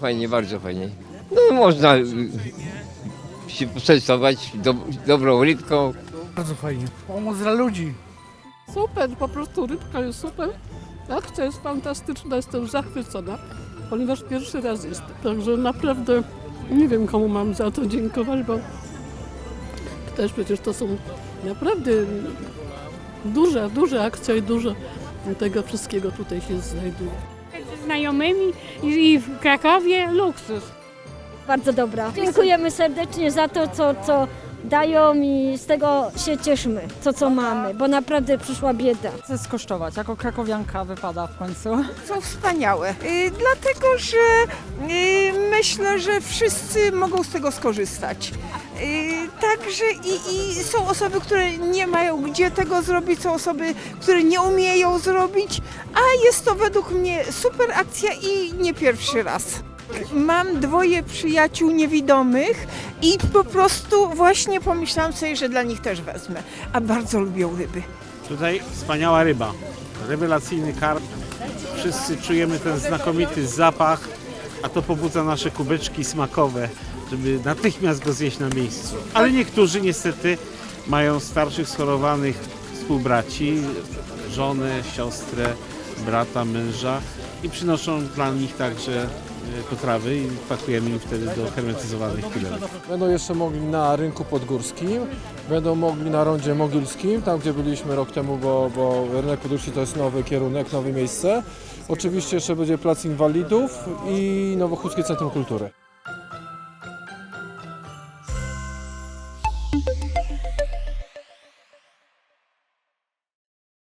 Fajnie, bardzo fajnie. No można y, się poczęstować do, dobrą rybką. Bardzo fajnie. Pomoc dla ludzi. Super, po prostu rybka jest super. Akcja jest fantastyczna, jestem zachwycona, ponieważ pierwszy raz jest. Także naprawdę nie wiem, komu mam za to dziękować, bo też przecież to są naprawdę duże, duże akcje i dużo tego wszystkiego tutaj się znajduje. Znajomymi i w Krakowie luksus. Bardzo dobra. Dziękujemy serdecznie za to, co, co dają i z tego się cieszymy, co co mamy, bo naprawdę przyszła bieda. Chcę skosztować, jako krakowianka wypada w końcu. są wspaniałe, y, dlatego że y, myślę, że wszyscy mogą z tego skorzystać. Y, Także i, i są osoby, które nie mają gdzie tego zrobić, są osoby, które nie umieją zrobić, a jest to według mnie super akcja i nie pierwszy raz. Mam dwoje przyjaciół niewidomych i po prostu właśnie pomyślałam sobie, że dla nich też wezmę, a bardzo lubią ryby. Tutaj wspaniała ryba, rewelacyjny karp. Wszyscy czujemy ten znakomity zapach, a to pobudza nasze kubeczki smakowe, żeby natychmiast go zjeść na miejscu. Ale niektórzy niestety mają starszych, schorowanych współbraci, żonę, siostrę, brata, męża i przynoszą dla nich także potrawy i pakujemy im wtedy do hermetyzowanych pudełek. Będą jeszcze mogli na rynku podgórskim, będą mogli na rondzie mogilskim, tam gdzie byliśmy rok temu, bo, bo rynek podgórski to jest nowy kierunek, nowe miejsce. Oczywiście jeszcze będzie plac inwalidów i Nowochódzkie Centrum Kultury.